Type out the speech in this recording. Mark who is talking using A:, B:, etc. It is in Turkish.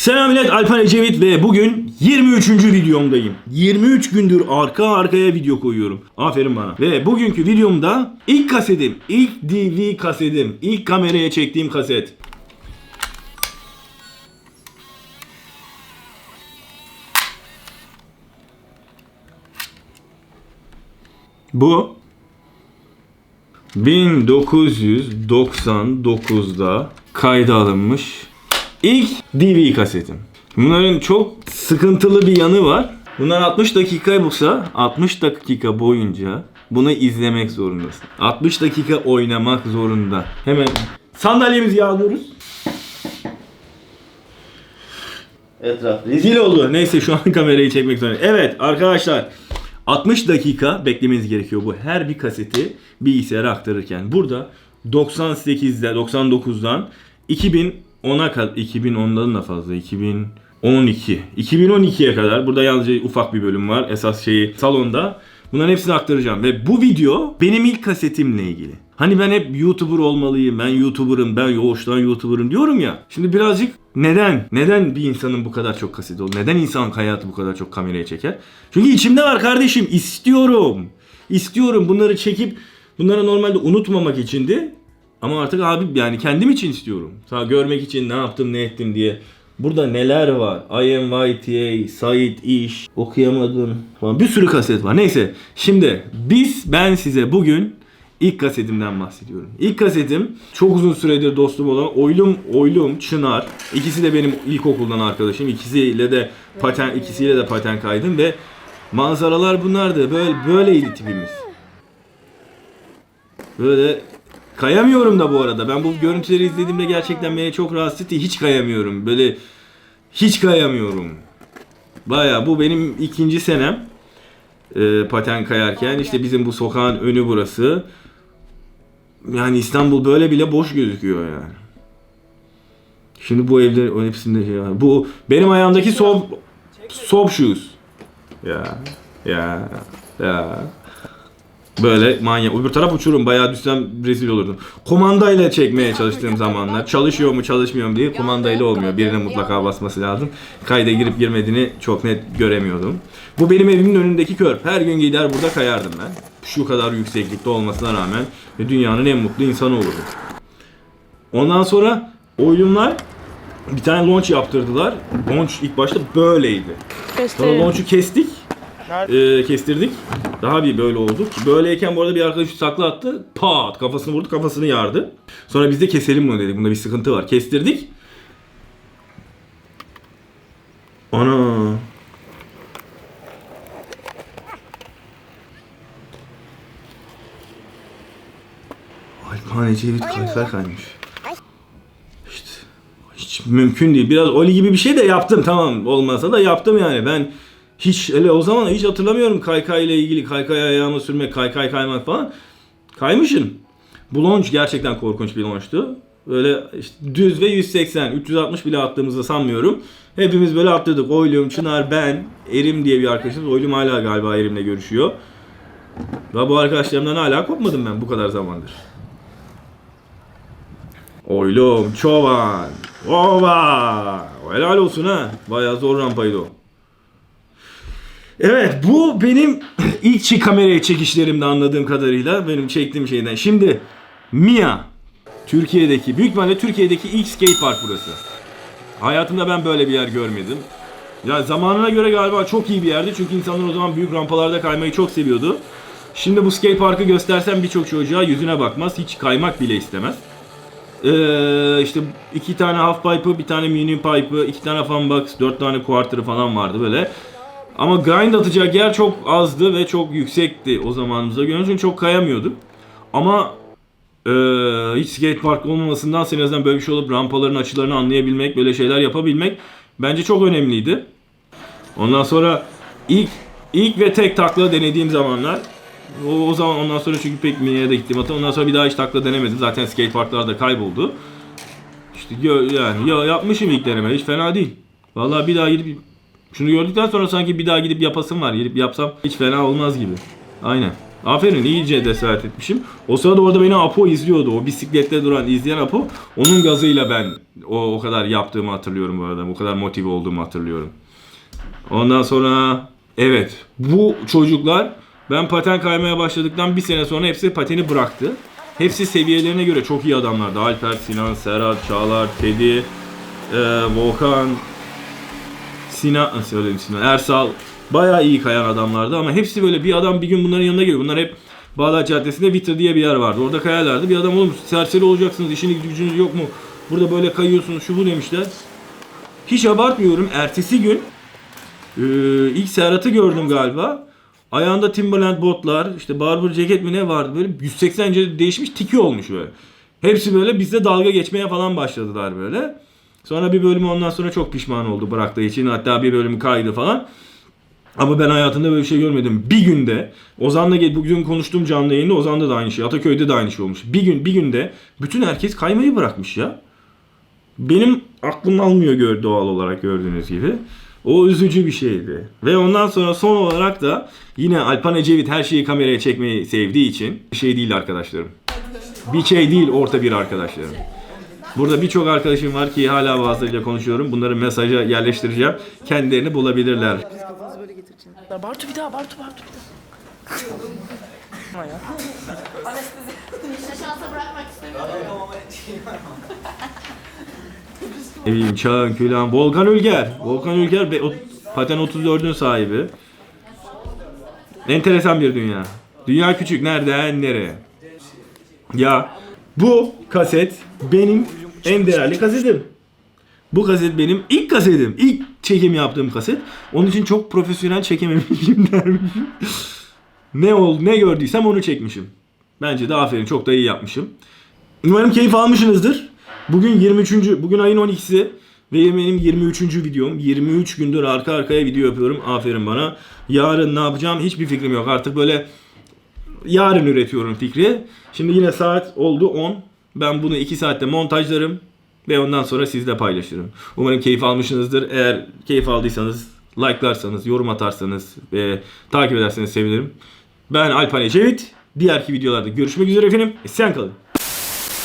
A: Selam millet Alpan Ecevit ve bugün 23. videomdayım. 23 gündür arka arkaya video koyuyorum. Aferin bana. Ve bugünkü videomda ilk kasetim, ilk DV kasetim, ilk kameraya çektiğim kaset. Bu 1999'da kayda alınmış ilk DV kasetim. Bunların çok sıkıntılı bir yanı var. Bunlar 60 dakika bulsa 60 dakika boyunca bunu izlemek zorundasın. 60 dakika oynamak zorunda. Hemen sandalyemizi yağlıyoruz. Etraf rezil oldu. Neyse şu an kamerayı çekmek zorundayım. Evet arkadaşlar 60 dakika beklemeniz gerekiyor bu her bir kaseti bilgisayara aktarırken. Burada 98'de 99'dan 2010'a kadar 2010'dan da fazla 2012 2012'ye kadar burada yalnızca ufak bir bölüm var. Esas şeyi salonda. Bunların hepsini aktaracağım ve bu video benim ilk kasetimle ilgili. Hani ben hep YouTuber olmalıyım, ben YouTuber'ım, ben yoğuştan YouTuber'ım diyorum ya. Şimdi birazcık neden? Neden bir insanın bu kadar çok kaseti olur? Neden insan hayatı bu kadar çok kameraya çeker? Çünkü içimde var kardeşim, istiyorum. İstiyorum bunları çekip bunları normalde unutmamak içindi. Ama artık abi yani kendim için istiyorum. Ta görmek için ne yaptım ne ettim diye. Burada neler var? IMYTA, Said İş, okuyamadım falan bir sürü kaset var. Neyse şimdi biz ben size bugün ilk kasetimden bahsediyorum. İlk kasetim çok uzun süredir dostum olan Oylum Oylum Çınar. İkisi de benim ilkokuldan arkadaşım. İkisiyle de paten ikisiyle de paten kaydım ve manzaralar bunlardı. Böyle böyleydi tipimiz. Böyle kayamıyorum da bu arada. Ben bu görüntüleri izlediğimde gerçekten beni çok rahatsız etti. Hiç kayamıyorum. Böyle hiç kayamıyorum. Baya bu benim ikinci senem e, paten kayarken işte bizim bu sokağın önü burası. Yani İstanbul böyle bile boş gözüküyor yani. Şimdi bu evler o hepsinde şey var. Bu benim ayağımdaki sob sob shoes. Ya ya ya. Böyle manyak. Öbür taraf uçurum. Bayağı düşsem rezil olurdum. Kumandayla çekmeye çalıştığım zamanlar. Çalışıyor mu çalışmıyor mu diye kumandayla olmuyor. Birine mutlaka basması lazım. Kayda girip girmediğini çok net göremiyordum. Bu benim evimin önündeki körp. Her gün gider burada kayardım ben. Şu kadar yükseklikte olmasına rağmen ve dünyanın en mutlu insanı olurdum. Ondan sonra oyunlar bir tane launch yaptırdılar. Launch ilk başta böyleydi. Sonra launch'u kestik. Ee, kestirdik. Daha bir böyle oldu. Böyleyken bu arada bir arkadaş sakla attı. Pat kafasını vurdu kafasını yardı. Sonra biz de keselim bunu dedik. Bunda bir sıkıntı var. Kestirdik. Ana. Alpan Ecevit kalfer kaymış. İşte hiç mümkün değil. Biraz Oli gibi bir şey de yaptım tamam olmasa da yaptım yani. Ben hiç hele o zaman hiç hatırlamıyorum kaykay ile ilgili kaykay ayağıma sürmek, kaykay kaymak falan. Kaymışım. Bu launch gerçekten korkunç bir launchtu. Böyle işte düz ve 180, 360 bile attığımızı sanmıyorum. Hepimiz böyle atladık. Oylum, Çınar, ben, Erim diye bir arkadaşımız. Oylum hala galiba Erim'le görüşüyor. Ve bu arkadaşlarımdan hala kopmadım ben bu kadar zamandır. Oylum, Çoban, Ova. Helal olsun ha. Bayağı zor rampaydı o. Evet bu benim ilk çi- kameraya çekişlerimde anladığım kadarıyla benim çektiğim şeyden. Şimdi Mia Türkiye'deki büyük ihtimalle Türkiye'deki ilk skate park burası. Hayatımda ben böyle bir yer görmedim. Ya zamanına göre galiba çok iyi bir yerdi çünkü insanlar o zaman büyük rampalarda kaymayı çok seviyordu. Şimdi bu skate parkı göstersem birçok çocuğa yüzüne bakmaz, hiç kaymak bile istemez. Ee, işte iki tane half pipe'ı, bir tane mini pipe'ı, iki tane funbox, dört tane quarter'ı falan vardı böyle. Ama grind atacak yer çok azdı ve çok yüksekti o zamanımıza göre. Çünkü çok kayamıyorduk. Ama eee, hiç skate park olmamasından en azından böyle bir şey olup rampaların açılarını anlayabilmek, böyle şeyler yapabilmek bence çok önemliydi. Ondan sonra ilk ilk ve tek takla denediğim zamanlar o, o zaman ondan sonra çünkü pek miniye de gittim hatta ondan sonra bir daha hiç takla denemedim. Zaten skate parklarda kayboldu. İşte yani ya yapmışım ilk deneme hiç fena değil. Vallahi bir daha gidip şunu gördükten sonra sanki bir daha gidip yapasım var. Gidip yapsam hiç fena olmaz gibi. Aynen. Aferin iyice cesaret etmişim. O sırada orada beni Apo izliyordu. O bisiklette duran izleyen Apo. Onun gazıyla ben o, o kadar yaptığımı hatırlıyorum bu arada. O kadar motive olduğumu hatırlıyorum. Ondan sonra evet bu çocuklar ben paten kaymaya başladıktan bir sene sonra hepsi pateni bıraktı. Hepsi seviyelerine göre çok iyi adamlardı. Alper, Sinan, Serhat, Çağlar, Tedi, e, Volkan, Sinan, nasıl söyleyeyim Sinan, Ersal bayağı iyi kayan adamlardı ama hepsi böyle bir adam bir gün bunların yanına geliyor. Bunlar hep Bağdat Caddesi'nde Vitra diye bir yer vardı. Orada kayarlardı. Bir adam oğlum serseri olacaksınız, işiniz gücünüz yok mu? Burada böyle kayıyorsunuz, şu bu demişler. Hiç abartmıyorum. Ertesi gün ee, ilk Serhat'ı gördüm galiba. Ayağında Timberland botlar, işte Barber ceket mi ne vardı böyle 180 derece değişmiş tiki olmuş böyle. Hepsi böyle bizde dalga geçmeye falan başladılar böyle. Sonra bir bölümü ondan sonra çok pişman oldu bıraktığı için. Hatta bir bölümü kaydı falan. Ama ben hayatımda böyle bir şey görmedim. Bir günde Ozan'la bugün konuştuğum canlı yayında Ozan'da da aynı şey. Ataköy'de de aynı şey olmuş. Bir gün bir günde bütün herkes kaymayı bırakmış ya. Benim aklım almıyor gör doğal olarak gördüğünüz gibi. O üzücü bir şeydi. Ve ondan sonra son olarak da yine Alpan Ecevit her şeyi kameraya çekmeyi sevdiği için bir şey değil arkadaşlarım. Bir şey değil orta bir arkadaşlarım. Burada birçok arkadaşım var ki hala bazılarıyla konuşuyorum. Bunları mesaja yerleştireceğim. Kendilerini bulabilirler.
B: Biz kafanızı böyle getirin. Bartu bir daha, Bartu, Bartu bir daha.
C: Şansa bırakmak istemiyorum.
A: Ne bileyim Çağın, Külan, Volkan Ülger. Volkan Ülger be- o- Paten 34'ün sahibi. Enteresan bir dünya. Dünya küçük. Nereden nereye? Ya bu kaset benim en değerli kasetim. Bu kaset benim ilk kasetim. İlk çekim yaptığım kaset. Onun için çok profesyonel çekememişim dermişim. ne ol ne gördüysem onu çekmişim. Bence de aferin çok da iyi yapmışım. Umarım keyif almışsınızdır. Bugün 23. Bugün ayın 12'si ve benim 23. videom. 23 gündür arka arkaya video yapıyorum. Aferin bana. Yarın ne yapacağım hiçbir fikrim yok. Artık böyle yarın üretiyorum fikri. Şimdi yine saat oldu 10. Ben bunu 2 saatte montajlarım ve ondan sonra sizle paylaşırım. Umarım keyif almışsınızdır. Eğer keyif aldıysanız like'larsanız, yorum atarsanız ve takip ederseniz sevinirim. Ben Alpan Ecevit. Diğerki videolarda görüşmek üzere efendim. Sen kalın.